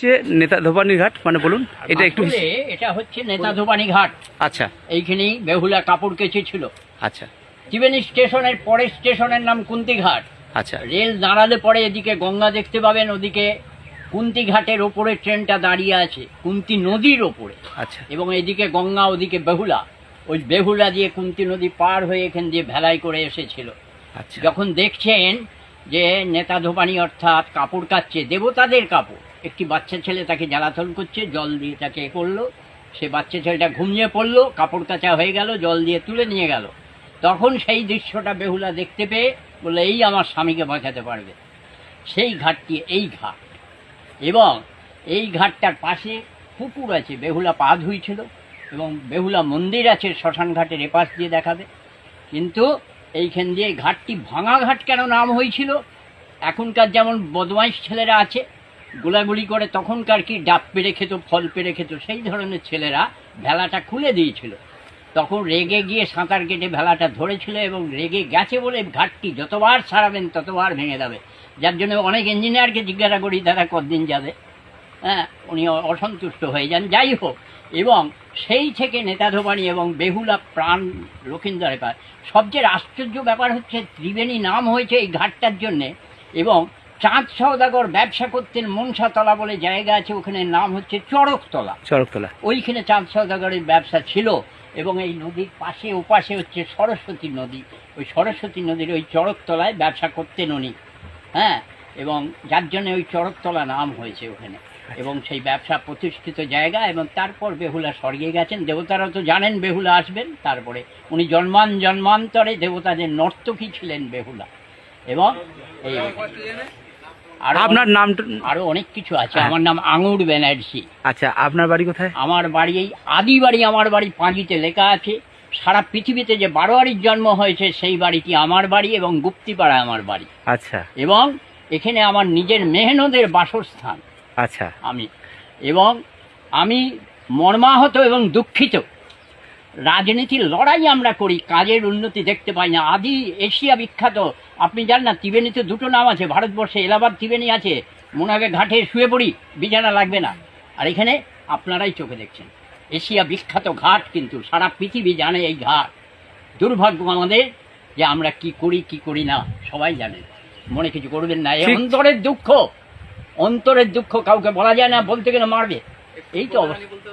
হচ্ছে নেতা ধোপানির ঘাট মানে বলুন এটা একটু এটা হচ্ছে নেতাধোপানি ঘাট। আচ্ছা। এইখানেই বেহুলা কাপড় কেচে ছিল। আচ্ছা। ত্রিবেণী স্টেশনের পরের স্টেশনের নাম কুন্তিঘাট আচ্ছা। রেল দাঁড়ালে পরে এদিকে গঙ্গা দেখতে পাবেন ওদিকে কুন্তি ঘাটের ওপরে ট্রেনটা দাঁড়িয়ে আছে কুন্তি নদীর ওপরে। আচ্ছা। এবং এদিকে গঙ্গা ওদিকে বেহুলা। ওই বেহুলা দিয়ে কুন্তি নদী পার হয়ে এখান দিয়ে ভেলাই করে এসেছিল। আচ্ছা। যখন দেখছেন যে নেতা ধোপানি অর্থাৎ কাপড় কাচ্ছে দেবতাদের কাপড় একটি বাচ্চা ছেলে তাকে জ্বালাতন করছে, জল দিয়ে তাকে করল সে বাচ্চা ছেলেটা ঘুমিয়ে পড়ল, কাপড় কাচা হয়ে গেল, জল দিয়ে তুলে নিয়ে গেল। তখন সেই দৃশ্যটা বেহুলা দেখতে পেয়ে বলে এই আমার স্বামীকে বাঁচাতে পারবে। সেই ঘাটটি এই ঘাট। এবং এই ঘাটটার পাশে পুকুর আছে, বেহুলা পা ধুইছিল এবং বেহুলা মন্দির আছে, শ্মশান ঘাটের এপাশ দিয়ে দেখাবে। কিন্তু এইখান দিয়ে ঘাটটি ভাঙা ঘাট কেন নাম হয়েছিল এখনকার যেমন বদমাইশ ছেলেরা আছে গোলাগুলি করে তখনকার কি ডাব পেরে খেত, ফল পেরে খেত, সেই ধরনের ছেলেরা ভেলাটা খুলে দিয়েছিল। তখন রেগে গিয়ে সাঁতার কেটে ভেলাটা ধরেছিল এবং রেগে গেছে বলে ঘাটটি যতবার ছাড়াবেন ততবার ভেঙে যাবে। যার জন্য অনেক ইঞ্জিনিয়ারকে জিজ্ঞাসা করি তারা কতদিন যাবে? হ্যাঁ উনি অসন্তুষ্ট হয়ে যান। যাই হোক, এবং সেই থেকে নেতাধোবাণী এবং বেহুলা প্রাণ লক্ষিন্দরে পায় সবচেয়ে আশ্চর্য ব্যাপার হচ্ছে, ত্রিবেণী নাম হয়েছে এই ঘাটটার জন্যে এবং চাঁদ সৌদাগর ব্যবসা করতেন মনসাতলা বলে জায়গা আছে ওখানে নাম হচ্ছে চড়কতলা। চরকতলা ওইখানে চাঁদ সৌদাগরের ব্যবসা ছিল এবং এই নদীর পাশে ওপাশে হচ্ছে সরস্বতী নদী। ওই সরস্বতী নদীর ওই চড়কতলায় ব্যবসা করতেন উনি হ্যাঁ? এবং যার জন্য ওই চড়কতলা নাম হয়েছে ওখানে। এবং সেই ব্যবসা প্রতিষ্ঠিত জায়গা এবং তারপর বেহুলা স্বর্গে গেছেন। দেবতারা তো জানেন বেহুলা আসবেন তারপরে উনি জন্মান জন্মান্তরে দেবতাদের নর্তকী ছিলেন বেহুলা। এবং এই আরও আপনার নাম আরও অনেক কিছু আছে। হ্যাঁ। আমার নাম আঙুর ব্যানার্জি। আচ্ছা আপনার বাড়ি কোথায়? আমার বাড়ি এই আদি বাড়ি আমার বাড়ি পাঁজিতে লেখা আছে। সারা পৃথিবীতে যে বারোয়ারির জন্ম হয়েছে সেই বাড়িটি আমার বাড়ি এবং গুপ্তিপাড়া আমার বাড়ি। আচ্ছা। এবং এখানে আমার নিজের মেহনদের বাসস্থান। আচ্ছা। আমি এবং আমি মর্মাহত এবং দুঃখিত। রাজনীতির লড়াই আমরা করি কাজের উন্নতি দেখতে পাই না। আদি এশিয়া বিখ্যাত আপনি জানেন না ত্রিবেণীতে দুটো নাম আছে ভারতবর্ষে এলাহাবাদ ত্রিবেণী আছে মনে হবে ঘাটে শুয়ে পড়ি বিছানা লাগবে না। আর এখানে আপনারাই চোখে দেখছেন এশিয়া বিখ্যাত ঘাট কিন্তু সারা পৃথিবী জানে এই ঘাট। দুর্ভাগ্য আমাদের যে আমরা কি করি কি করি না সবাই জানেন মনে কিছু করবেন না এই অন্তরের দুঃখ অন্তরের দুঃখ কাউকে বলা যায় না বলতে গেলে মারবে। এই তো অবস্থা।